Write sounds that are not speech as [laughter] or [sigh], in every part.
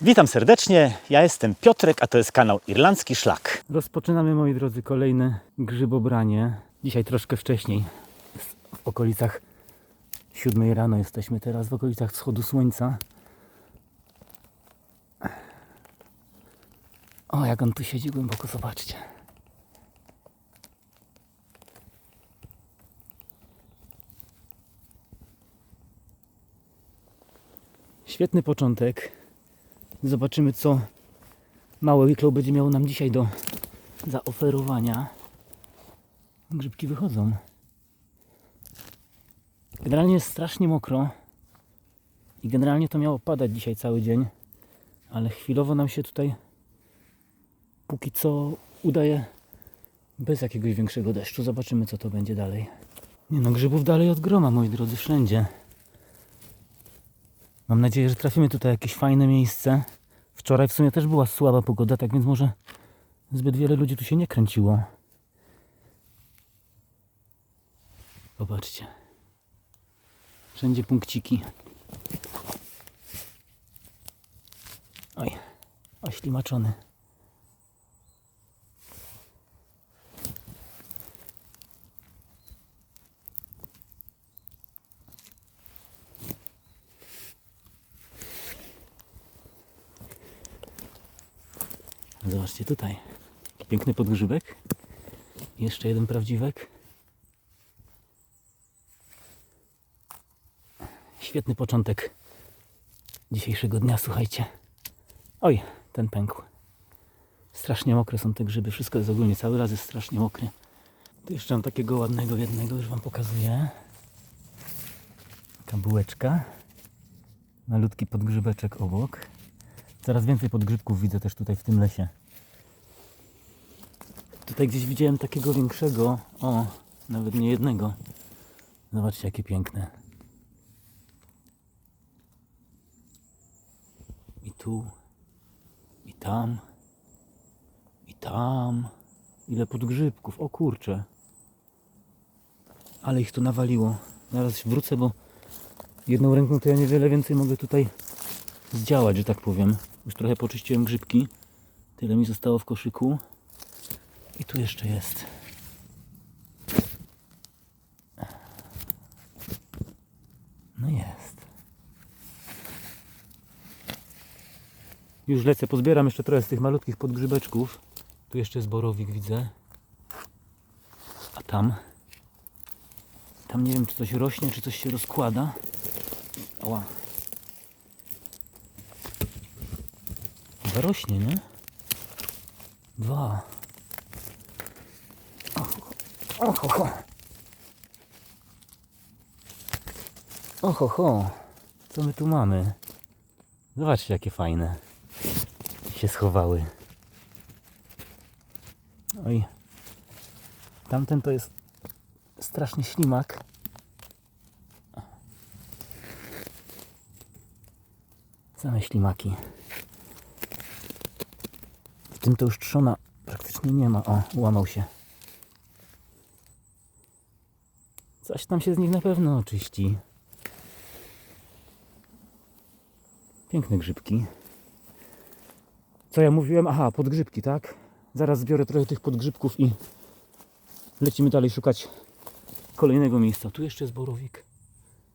Witam serdecznie, ja jestem Piotrek, a to jest kanał Irlandzki Szlak. Rozpoczynamy, moi drodzy, kolejne grzybobranie. Dzisiaj troszkę wcześniej, w okolicach 7 rano jesteśmy teraz, w okolicach wschodu słońca. O, jak on tu siedzi głęboko, zobaczcie. Świetny początek. Zobaczymy, co małe Wicklow będzie miało nam dzisiaj do zaoferowania. Grzybki wychodzą. Generalnie jest strasznie mokro i generalnie to miało padać dzisiaj cały dzień, ale chwilowo nam się tutaj póki co udaje bez jakiegoś większego deszczu. Zobaczymy co to będzie dalej. Nie no, grzybów dalej od groma, moi drodzy, wszędzie. Mam nadzieję, że trafimy tutaj jakieś fajne miejsce. Wczoraj w sumie też była słaba pogoda, tak więc może zbyt wiele ludzi tu się nie kręciło. Popatrzcie. Wszędzie punkciki. Oj, oślimaczony. Zobaczcie tutaj. Piękny podgrzybek. Jeszcze jeden prawdziwek. Świetny początek dzisiejszego dnia, słuchajcie. Oj, ten pękł. Strasznie mokre są te grzyby. Wszystko jest ogólnie, cały raz jest strasznie mokry. Tu jeszcze mam takiego ładnego jednego, już Wam pokazuję. Taka bułeczka. Malutki podgrzybeczek obok. Coraz więcej podgrzybków widzę też tutaj w tym lesie. Tutaj gdzieś widziałem takiego większego. O, nawet nie jednego. Zobaczcie, jakie piękne. I tu, i tam, i tam. Ile podgrzybków. O kurcze. Ale ich tu nawaliło. Zaraz wrócę, bo jedną ręką to ja niewiele więcej mogę tutaj zdziałać, że tak powiem. Już trochę poczyściłem grzybki. Tyle mi zostało w koszyku. I tu jeszcze jest. No jest. Już lecę, pozbieram jeszcze trochę z tych malutkich podgrzybeczków. Tu jeszcze jest borowik, widzę. A tam? Tam nie wiem, czy coś rośnie, czy coś się rozkłada. Ała. Rośnie, nie? Dwa. Oho, ho. Oho, ho. Co my tu mamy? Zobaczcie, jakie fajne. Się schowały. Oj. Tamten to jest strasznie ślimak. Same ślimaki. Tym to już trzona praktycznie nie ma. O, łamał się. Coś tam się z nich na pewno oczyści. Piękne grzybki. Co ja mówiłem? Aha, podgrzybki, tak? Zaraz zbiorę trochę tych podgrzybków i lecimy dalej szukać kolejnego miejsca. Tu jeszcze jest borowik.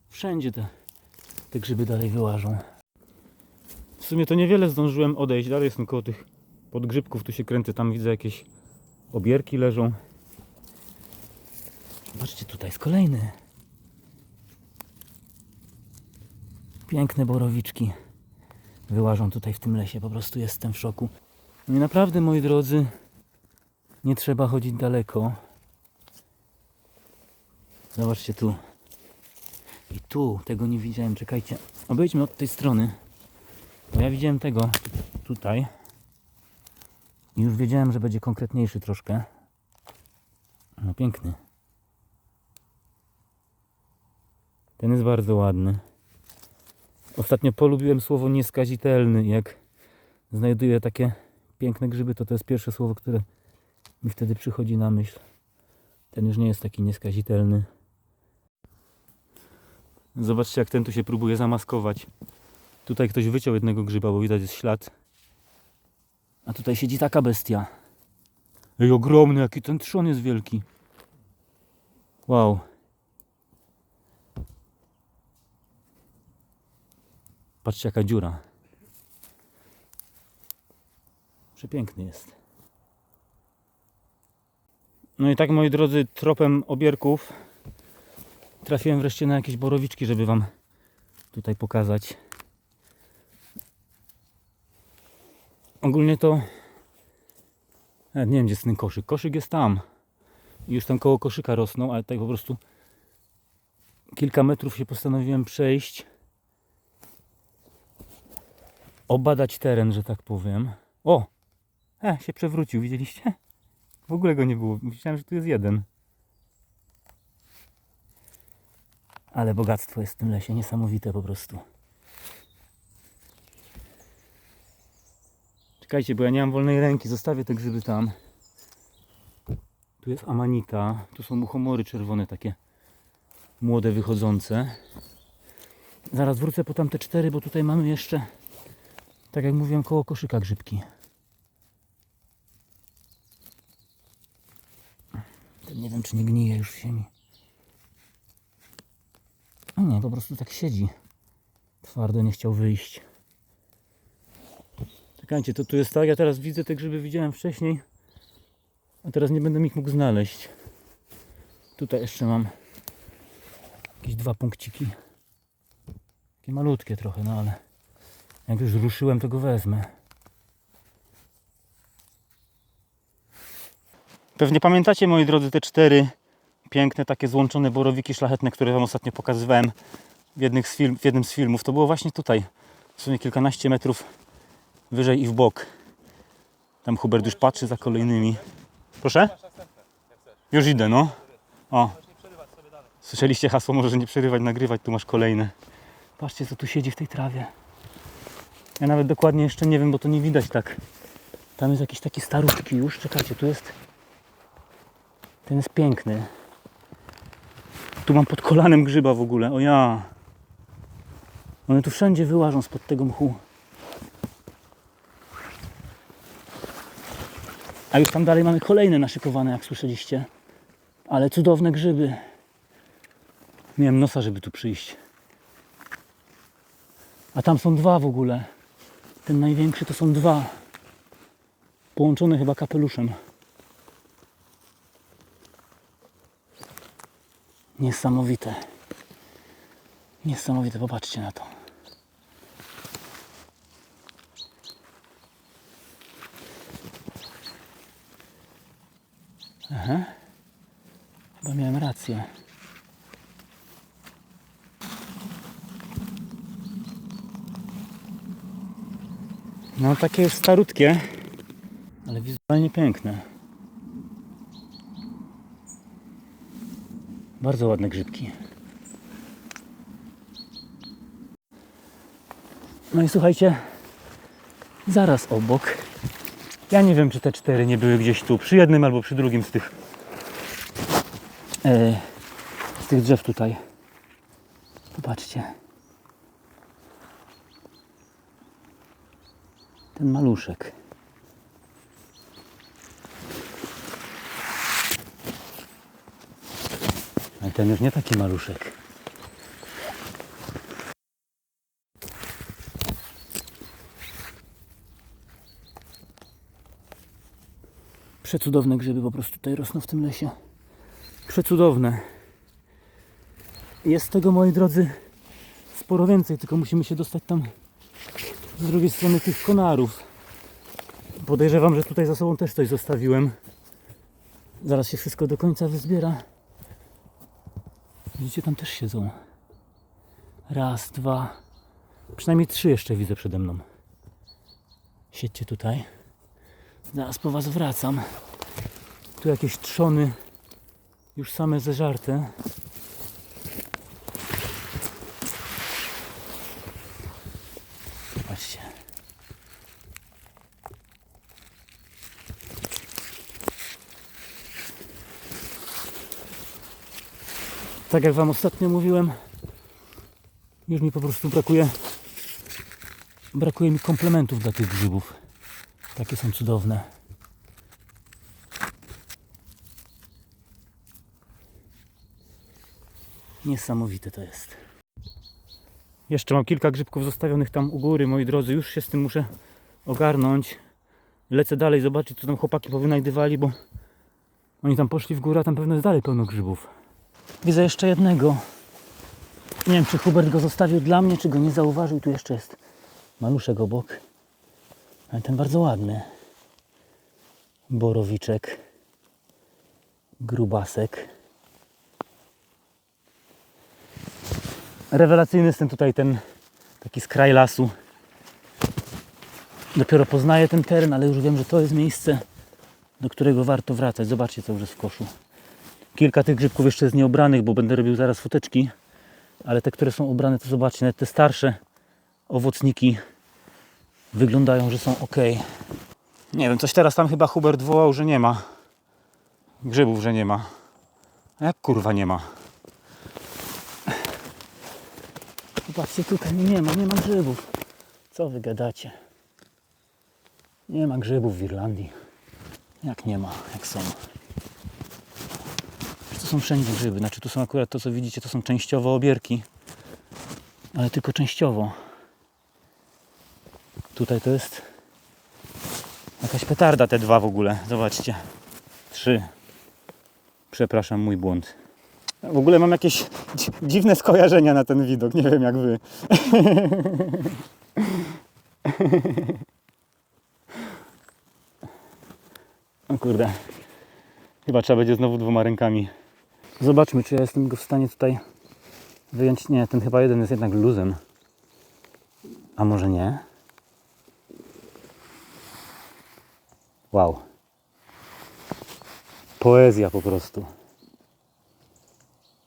Wszędzie te, te grzyby dalej wyłażą. W sumie to niewiele zdążyłem odejść. Dalej jestem koło tych podgrzybków. Tu się kręcę, tam widzę jakieś obierki leżą. Zobaczcie, tutaj jest kolejny. Piękne borowiczki wyłażą tutaj w tym lesie. Po prostu jestem w szoku. No i naprawdę, moi drodzy, nie trzeba chodzić daleko. Zobaczcie tu. I tu tego nie widziałem. Czekajcie. Obejdźmy od tej strony. Bo ja widziałem tego tutaj. I już wiedziałem, że będzie konkretniejszy troszkę. No piękny. Ten jest bardzo ładny. Ostatnio polubiłem słowo nieskazitelny. Jak znajduję takie piękne grzyby, to to jest pierwsze słowo, które mi wtedy przychodzi na myśl. Ten już nie jest taki nieskazitelny. Zobaczcie, jak ten tu się próbuje zamaskować. Tutaj ktoś wyciął jednego grzyba, bo widać jest ślad. A tutaj siedzi taka bestia. Ej, ogromny, jaki ten trzon jest wielki. Wow. Patrzcie jaka dziura. Przepiękny jest. No i tak moi drodzy, tropem obierków trafiłem wreszcie na jakieś borowiczki, żeby wam tutaj pokazać. Ogólnie to nie wiem gdzie jest ten koszyk. Koszyk jest tam. Już tam koło koszyka rosną, ale tak po prostu kilka metrów się postanowiłem przejść. Obadać teren, że tak powiem. O! E, się przewrócił, widzieliście? W ogóle go nie było. Myślałem, że tu jest jeden. Ale bogactwo jest w tym lesie, niesamowite po prostu. Czekajcie, bo ja nie mam wolnej ręki, zostawię te grzyby tam. Tu jest amanita, tu są muchomory czerwone takie młode, wychodzące. Zaraz wrócę po tamte cztery, bo tutaj mamy jeszcze, tak jak mówiłem, koło koszyka grzybki. Nie wiem, czy nie gnije już w ziemi. A nie, po prostu tak siedzi. Twardo nie chciał wyjść. Czekajcie, to tu jest tak, ja teraz widzę te grzyby, widziałem wcześniej, a teraz nie będę ich mógł znaleźć. Tutaj jeszcze mam jakieś dwa punkciki. Takie malutkie trochę, no ale jak już ruszyłem, to go wezmę. Pewnie pamiętacie, moi drodzy, te cztery piękne, takie złączone borowiki szlachetne, które Wam ostatnio pokazywałem w, z film, w jednym z filmów. To było właśnie tutaj, w sumie kilkanaście metrów wyżej i w bok. Tam Hubert już patrzy za kolejnymi. Proszę? Już idę, no. O. Słyszeliście hasło, może nie przerywać, nagrywać, tu masz kolejne. Patrzcie, co tu siedzi w tej trawie. Ja nawet dokładnie jeszcze nie wiem, bo to nie widać tak. Tam jest jakiś taki staruszki już. Czekajcie, tu jest ten jest piękny. Tu mam pod kolanem grzyba w ogóle. O ja. One tu wszędzie wyłażą spod tego mchu. A już tam dalej mamy kolejne naszykowane, jak słyszeliście. Ale cudowne grzyby. Miałem nosa, żeby tu przyjść. A tam są dwa w ogóle. Ten największy to są dwa. Połączone chyba kapeluszem. Niesamowite. Niesamowite, popatrzcie na to. Aha. Chyba miałem rację. No takie jest starutkie, ale wizualnie piękne. Bardzo ładne grzybki. No i słuchajcie, zaraz obok. Ja nie wiem, czy te cztery nie były gdzieś tu, przy jednym albo przy drugim z tych e, z tych drzew tutaj. Popatrzcie. Ten maluszek. Ale ten już nie taki maluszek. Przecudowne grzyby po prostu tutaj rosną w tym lesie. Przecudowne. Jest tego, moi drodzy, sporo więcej, tylko musimy się dostać tam z drugiej strony tych konarów. Podejrzewam, że tutaj za sobą też coś zostawiłem. Zaraz się wszystko do końca wyzbiera. Widzicie, tam też siedzą. Raz, dwa, przynajmniej trzy jeszcze widzę przede mną. Siedźcie tutaj. Zaraz po was wracam. Tu jakieś trzony już same zeżarte. Zobaczcie. Tak jak wam ostatnio mówiłem, już mi po prostu brakuje Brakuje mi komplementów dla tych grzybów. Takie są cudowne. Niesamowite to jest. Jeszcze mam kilka grzybków zostawionych tam u góry, moi drodzy. Już się z tym muszę ogarnąć. Lecę dalej zobaczyć, co tam chłopaki powynajdywali, bo oni tam poszli w górę, a tam pewno jest dalej pełno grzybów. Widzę jeszcze jednego. Nie wiem, czy Hubert go zostawił dla mnie, czy go nie zauważył. Tu jeszcze jest maluszek obok. Ale ten bardzo ładny. Borowiczek. Grubasek. Rewelacyjny jest ten tutaj, ten taki skraj lasu. Dopiero poznaję ten teren, ale już wiem, że to jest miejsce, do którego warto wracać. Zobaczcie, co już jest w koszu. Kilka tych grzybków jeszcze jest nieobranych, bo będę robił zaraz foteczki. Ale te, które są ubrane, to zobaczcie, nawet te starsze owocniki wyglądają, że są ok. Nie wiem, coś teraz tam chyba Hubert wołał, że nie ma. Grzybów, że nie ma. A jak kurwa nie ma? Zobaczcie, tutaj nie ma, nie ma grzybów. Co wy gadacie? Nie ma grzybów w Irlandii. Jak nie ma, jak są. To są wszędzie grzyby. Znaczy tu są akurat to, co widzicie, to są częściowo obierki. Ale tylko częściowo. Tutaj to jest jakaś petarda te dwa w ogóle. Zobaczcie. Trzy. Przepraszam, mój błąd. W ogóle mam jakieś dzi- dziwne skojarzenia na ten widok. Nie wiem jak wy. O kurde. Chyba trzeba będzie znowu dwoma rękami. Zobaczmy, czy ja jestem go w stanie tutaj wyjąć. Nie, ten chyba jeden jest jednak luzem. A może nie? Wow. Poezja po prostu.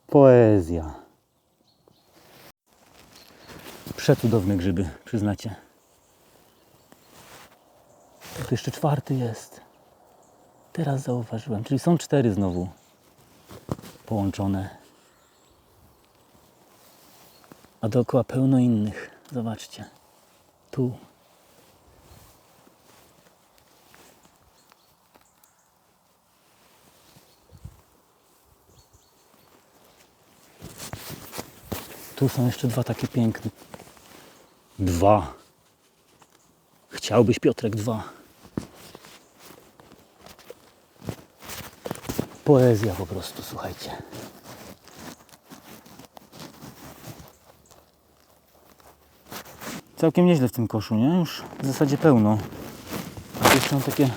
Poezja. Przecudowne grzyby, przyznacie. Tu jeszcze czwarty jest. Teraz zauważyłem. Czyli są cztery znowu połączone. A dookoła pełno innych. Zobaczcie. Tu. Tu są jeszcze dwa takie piękne. Dwa. Chciałbyś Piotrek dwa. Poezja po prostu, słuchajcie. Całkiem nieźle w tym koszu, nie? Już w zasadzie pełno. A jeszcze mam takie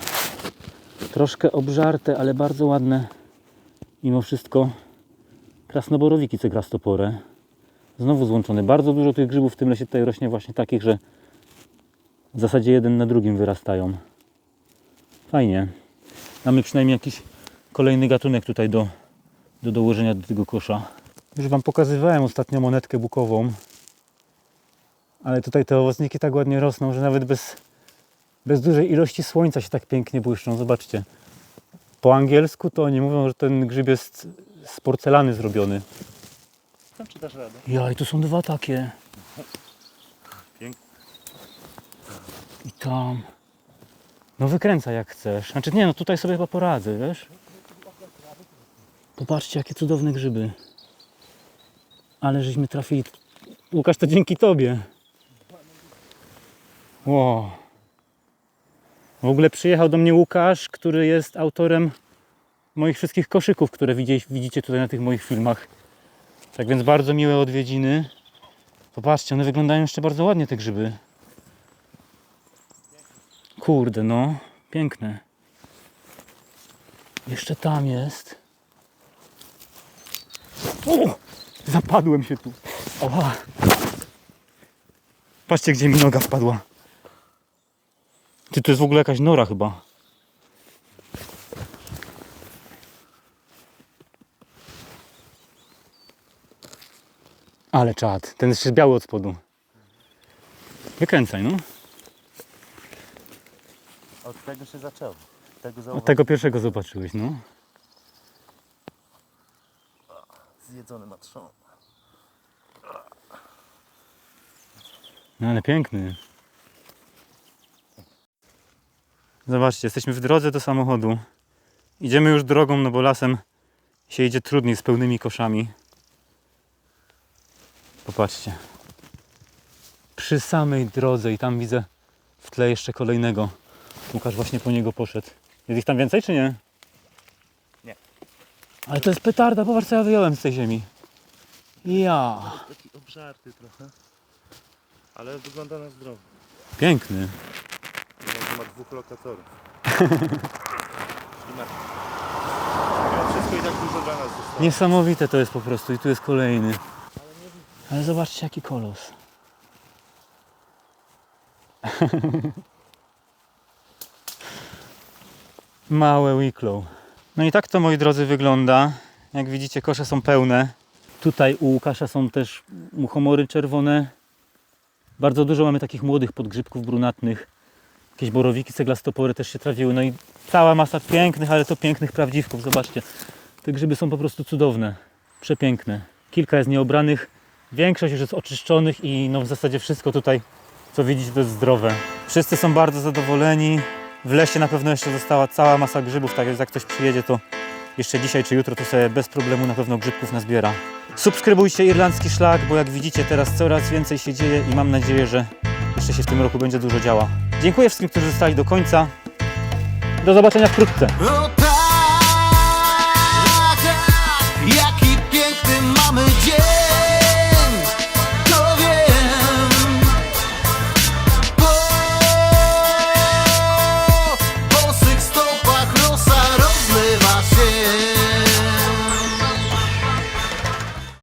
troszkę obżarte, ale bardzo ładne mimo wszystko krasnoborowiki cegrastoporę. Znowu złączone. Bardzo dużo tych grzybów w tym lesie tutaj rośnie właśnie takich, że w zasadzie jeden na drugim wyrastają. Fajnie. Mamy przynajmniej jakiś kolejny gatunek tutaj do, do dołożenia do tego kosza. Już Wam pokazywałem ostatnio monetkę bukową. Ale tutaj te owocniki tak ładnie rosną, że nawet bez, bez dużej ilości słońca się tak pięknie błyszczą. Zobaczcie. Po angielsku to oni mówią, że ten grzyb jest z porcelany zrobiony. Tam czy dasz radę? Ja, i tu są dwa takie. Pięknie. I tam. No wykręcaj jak chcesz. Znaczy nie, no tutaj sobie chyba poradzę, wiesz? Popatrzcie, jakie cudowne grzyby. Ale żeśmy trafili. Łukasz, to dzięki tobie. Wow. W ogóle przyjechał do mnie Łukasz, który jest autorem moich wszystkich koszyków, które widzicie tutaj na tych moich filmach. Tak więc bardzo miłe odwiedziny. Popatrzcie, one wyglądają jeszcze bardzo ładnie te grzyby. Kurde, no. Piękne. Jeszcze tam jest. O! Zapadłem się tu. Oha. Patrzcie, gdzie mi noga wpadła. Ty, to jest w ogóle jakaś nora chyba. Ale czad. Ten jest biały od spodu. Wykręcaj, no. Od tego się zaczęło. Tego Od tego pierwszego zobaczyłeś, no. Zjedzony ma trzon. No ale piękny. Zobaczcie, jesteśmy w drodze do samochodu. Idziemy już drogą, no bo lasem się idzie trudniej z pełnymi koszami. Popatrzcie. Przy samej drodze i tam widzę w tle jeszcze kolejnego. Łukasz właśnie po niego poszedł. Jest ich tam więcej, czy nie? Nie. Ale to jest petarda, popatrz co ja wyjąłem z tej ziemi. Ja. Taki obżarty trochę. Ale wygląda na zdrowo. Piękny. Może ma dwóch lokatorów. [laughs] I ma... Mimo wszystko i tak dużo dla nas zostało. Niesamowite to jest po prostu i tu jest kolejny. Ale zobaczcie jaki kolos. [laughs] Małe Wicklow. No i tak to moi drodzy wygląda. Jak widzicie kosze są pełne. Tutaj u Łukasza są też muchomory czerwone. Bardzo dużo mamy takich młodych podgrzybków brunatnych. Jakieś borowiki, ceglastopory też się trawiły. No i cała masa pięknych, ale to pięknych prawdziwków. Zobaczcie. Te grzyby są po prostu cudowne, przepiękne. Kilka jest nieobranych, większość już jest oczyszczonych i no w zasadzie wszystko tutaj, co widzicie, to jest zdrowe. Wszyscy są bardzo zadowoleni. W lesie na pewno jeszcze została cała masa grzybów, tak więc jak ktoś przyjedzie, to jeszcze dzisiaj czy jutro to sobie bez problemu na pewno grzybków nazbiera. Subskrybujcie Irlandzki Szlak, bo jak widzicie teraz coraz więcej się dzieje i mam nadzieję, że jeszcze się w tym roku będzie dużo działa. Dziękuję wszystkim, którzy zostali do końca. Do zobaczenia wkrótce.